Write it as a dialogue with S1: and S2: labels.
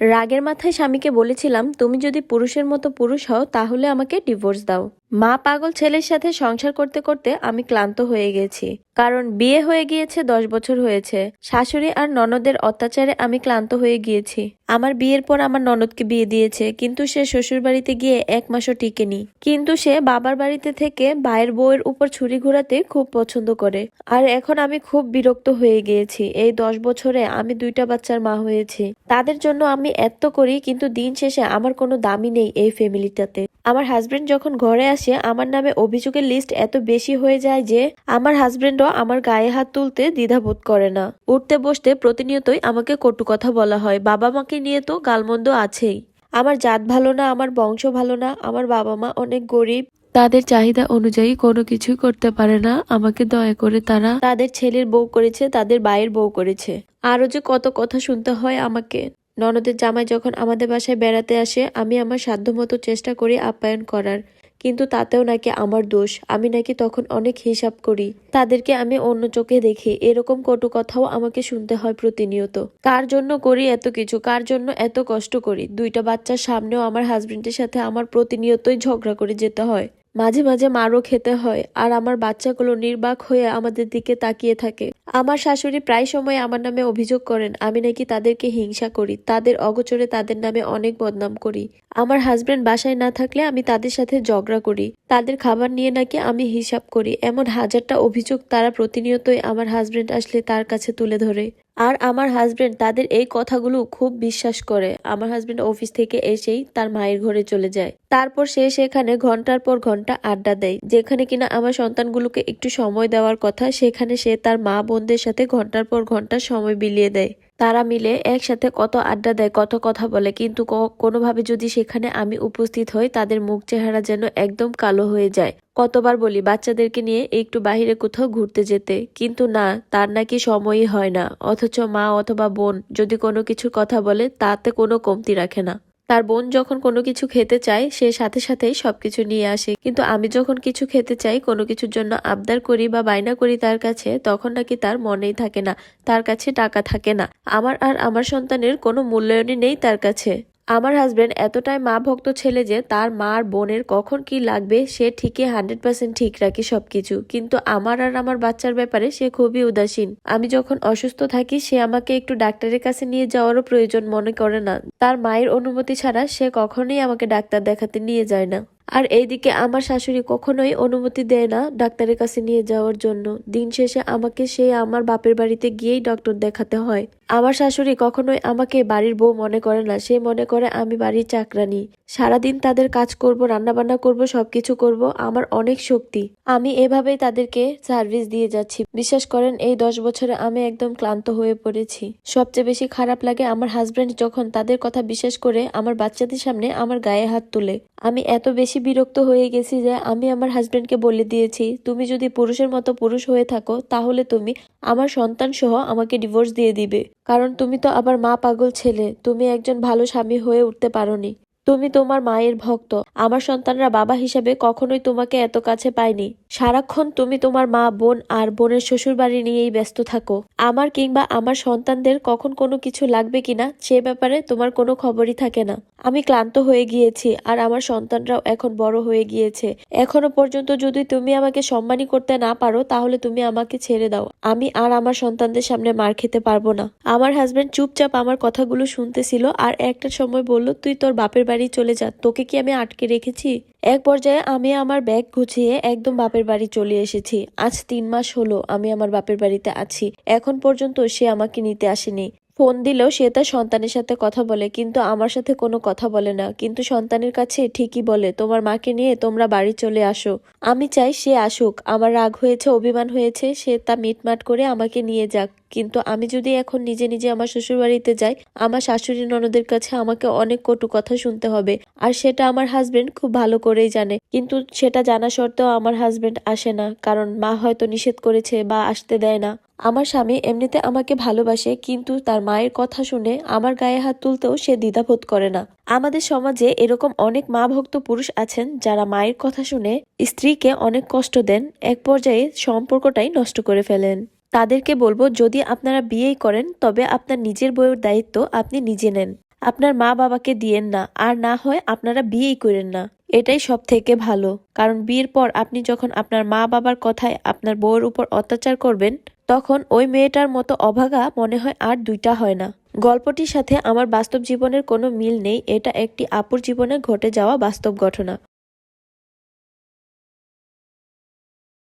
S1: রাগের মাথায় স্বামীকে বলেছিলাম, তুমি যদি পুরুষের মতো পুরুষ হও, তাহলে আমাকে ডিভোর্স দাও। মা পাগল ছেলের সাথে সংসার করতে করতে আমি ক্লান্ত হয়ে গেছি। কারণ বিয়ে হয়ে গিয়েছে, দশ বছর হয়েছে। শাশুড়ি আর ননদের অত্যাচারে আমি ক্লান্ত হয়ে গিয়েছি। আমার বিয়ের পর আমার ননদকে বিয়ে দিয়েছে, কিন্তু সে শ্বশুর বাড়িতে গিয়ে এক মাসও টিকেনি। কিন্তু সে বাবার বাড়িতে থেকে ভাইয়ের বউয়ের উপর ছুরি ঘোরাতে খুব পছন্দ করে। আর এখন আমি খুব বিরক্ত হয়ে গিয়েছি। এই দশ বছরে আমি দুইটা বাচ্চার মা হয়েছি। তাদের জন্য আমি এত করি, কিন্তু দিন শেষে আমার কোনো দামই নেই এই ফ্যামিলিটাতে আমার হাজবেন্ড যখন ঘরে আসে, আমার নামে অভিযোগের লিস্ট এত বেশি হয়ে যায় যে, আমার হাজবেন্ডও আমার গায়ে হাত তুলতে দ্বিধাবোধ করে না। উঠতে বসতে প্রতিনিয়তই আমাকে কটু কথা বলা হয়, বাবা মাকে নিয়ে তো গালমন্দ আছেই। আমার জাত ভালো না, আমার বংশ ভালো না, আমার বাবা মা অনেক গরিব। তাদের চাহিদা অনুযায়ী কোনো কিছুই করতে পারে না, আমাকে দয়া করে তারা তাদের ছেলের বউ করেছে, তাদের বাইয়ের বউ করেছে। আরও যে কত কথা শুনতে হয় আমাকে। ননদের জামাই যখন আমাদের বাসায় বেড়াতে আসে, আমি আমার সাধ্যমতো চেষ্টা করি আপ্যায়ন করার। কিন্তু তাতেও নাকি আমার দোষ। আমি নাকি তখন অনেক হিসাব করি। তাদেরকে আমি অন্য চোখে দেখি। এরকম কটু কথাও আমাকে শুনতে হয় প্রতিনিয়ত। কার জন্য করি এত কিছু? কার জন্য এত কষ্ট করি? দুইটা বাচ্চার সামনেও আমার হাজবেন্ডের সাথে আমার প্রতিনিয়তই ঝগড়া করে যেতে হয়। মাঝে মাঝে মারও খেতে হয়, আর আমার বাচ্চাগুলো নির্বাক হয়ে আমাদের দিকে তাকিয়ে থাকে। আমার শাশুড়ি প্রায় সময় আমার নামে অভিযোগ করেন, আমি নাকি তাদেরকে হিংসা করি, তাদের অগোচরে তাদের নামে অনেক বদনাম করি। আমার হাজব্যান্ড বাসায় না থাকলে আমি তাদের সাথে ঝগড়া করি। তাদের খাবার নিয়ে নাকি আমি হিসাব করি। এমন হাজারটা অভিযোগ তারা প্রতিনিয়তই আমার হাজব্যান্ড আসলে তার কাছে তুলে ধরে। আর আমার হাজবেন্ড তাদের এই কথাগুলো খুব বিশ্বাস করে। আমার হাজব্যান্ড অফিস থেকে এসেই তার মায়ের ঘরে চলে যায়। তারপর সে সেখানে ঘণ্টার পর ঘণ্টা আড্ডা দেয়। যেখানে কিনা আমার সন্তানগুলোকে একটু সময় দেওয়ার কথা, সেখানে সে তার মা বোনদের সাথে ঘণ্টার পর ঘণ্টা সময় বিলিয়ে দেয়। তারা মিলে একসাথে কত আড্ডা দেয়, কত কথা বলে। কিন্তু কোনোভাবে যদি সেখানে আমি উপস্থিত হই, তাদের মুখ চেহারা যেন একদম কালো হয়ে যায়। কতবার বলি, বাচ্চাদেরকে নিয়ে একটু বাহিরে কোথাও ঘুরতে যেতে। কিন্তু না, তার নাকি সময়ই হয় না। অথচ মা অথবা বোন যদি কোনো কিছুর কথা বলে, তাতে কোনো কমতি রাখে না। তার বোন যখন কোনো কিছু খেতে চায়, সে সাথে সাথেই সবকিছু নিয়ে আসে। কিন্তু আমি যখন কিছু খেতে চাই, কোনো কিছুর জন্য আবদার করি বা বায়না করি তার কাছে, তখন নাকি তার মনেই থাকে না, তার কাছে টাকা থাকে না। আমার আর আমার সন্তানের কোনো মূল্যায়নই নেই তার কাছে। আমার হাজবেন্ড এতটাই মা ভক্ত ছেলে যে তার মার বোনের কখন কি লাগবে সে ঠিকই হান্ড্রেড পার্সেন্ট ঠিক রাখে সবকিছু। কিন্তু আমার আর আমার বাচ্চার ব্যাপারে সে খুবই উদাসীন। আমি যখন অসুস্থ থাকি, সে আমাকে একটু ডাক্তারের কাছে নিয়ে যাওয়ারও প্রয়োজন মনে করে না। তার মায়ের অনুমতি ছাড়া সে কখনোই আমাকে ডাক্তার দেখাতে নিয়ে যায় না। আর এইদিকে আমার শাশুড়ি কখনোই অনুমতি দেয় না ডাক্তারের কাছে নিয়ে যাওয়ার জন্য। দিন শেষে আমাকে সে আমার বাপের বাড়িতে গিয়েই ডক্টর দেখাতে হয়। আমার শাশুড়ি কখনোই আমাকে বাড়ির বউ মনে করে না। সে মনে করে, আমি বাড়ির চাকরানি সারাদিন তাদের কাজ করব রান্না বান্না করব, সবকিছু করব। আমার অনেক শক্তি। আমি এভাবেই তাদেরকে সার্ভিস দিয়ে যাচ্ছি। বিশ্বাস করেন, এই দশ বছরে আমি একদম ক্লান্ত হয়ে পড়েছি। সবচেয়ে বেশি খারাপ লাগে আমার হাজবেন্ড যখন তাদের কথা বিশ্বাস করে আমার বাচ্চাদের সামনে আমার গায়ে হাত তুলে। আমি এত বেশি বিরক্ত হয়ে গেছি যে আমি আমার হাজবেন্ডকে বলে দিয়েছি, তুমি যদি পুরুষের মতো পুরুষ হয়ে থাকো, তাহলে তুমি আমার সন্তান সহ আমাকে ডিভোর্স দিয়ে দিবে। কারণ তুমি তো আমার মা পাগল ছেলে তুমি একজন ভালো স্বামী হয়ে উঠতে পারোনি। তুমি তোমার মায়ের ভক্ত। আমার সন্তানরা বাবা হিসেবে কখনোই তোমাকে এত কাছে পায়নি। সারাক্ষণ তুমি তোমার মা, বোন আর বোনের শ্বশুর বাড়ি নিয়েই ব্যস্ত থাকো। আমার কিংবা আমার সন্তানদের কখন কোনো কিছু লাগবে কিনা, সে ব্যাপারে তোমার কোনো খবরই থাকে না। আমি ক্লান্ত হয়ে গিয়েছি আর আমার সন্তানরাও এখন বড় হয়ে গিয়েছে। এখনও পর্যন্ত যদি তুমি আমাকে সম্মানই করতে না পারো, তাহলে তুমি আমাকে ছেড়ে দাও। আমি আর আমার সন্তানদের সামনে মার খেতে পারব না। আমার হাজবেন্ড চুপচাপ আমার কথাগুলো শুনতেছিল আর একটা সময় বলল, তুই তোর বাপের বাড়ি চলে যা, তোকে কি আমি আটকে রেখেছি? এক পর্যায়ে আমি আমার ব্যাগ গুছিয়ে একদম বাপের বাড়ি চলে এসেছি। আজ তিন মাস হলো আমি আমার বাপের বাড়িতে আছি। এখন পর্যন্ত সে আমাকে নিতে আসেনি। ফোন দিলেও সে তার সন্তানের সাথে কথা বলে, কিন্তু আমার সাথে কোনো কথা বলে না। কিন্তু সন্তানের কাছে ঠিকই বলে, তোমার মাকে নিয়ে তোমরা বাড়ি চলে আসো। আমি চাই সে আসুক। আমার রাগ হয়েছে, অভিমান হয়েছে, সে তা মিটমাট করে আমাকে নিয়ে যাক। কিন্তু আমি যদি এখন নিজে নিজে আমার শ্বশুর বাড়িতে যাই, আমার শাশুড়ি ননদের কাছে আমাকে অনেক কটু কথা শুনতে হবে। আর সেটা আমার হাজবেন্ড খুব ভালো করেই জানে। কিন্তু সেটা জানা সত্ত্বেও আমার হাজবেন্ড আসে না। কারণ মা হয়তো নিষেধ করেছে বা আসতে দেয় না। আমার স্বামী এমনিতে আমাকে ভালোবাসে, কিন্তু তার মায়ের কথা শুনে আমার গায়ে হাত তুলতেও সে দ্বিধাবোধ করে না। আমাদের সমাজে এরকম অনেক মা ভক্ত পুরুষ আছেন যারা মায়ের কথা শুনে স্ত্রীকে অনেক কষ্ট দেন, এক পর্যায়ে সম্পর্কটাই নষ্ট করে ফেলেন। তাদেরকে বলব, যদি আপনারা বিয়েই করেন, তবে আপনার নিজের বইয়ের দায়িত্ব আপনি নিজে নেন। আপনার মা বাবাকে দিয়েন না, আর না হয় আপনারা বিয়েই করেন না। এটাই সব থেকে ভালো। কারণ বিয়ের পর আপনি যখন আপনার মা বাবার কথায় আপনার বউয়ের উপর অত্যাচার করবেন তখন ওই মেয়েটার মতো অভাগা মনে হয় আর দুইটা হয় না। গল্পটির সাথে আমার বাস্তব জীবনের কোনো মিল নেই, এটা একটি আপুর জীবনে ঘটে যাওয়া বাস্তব ঘটনা।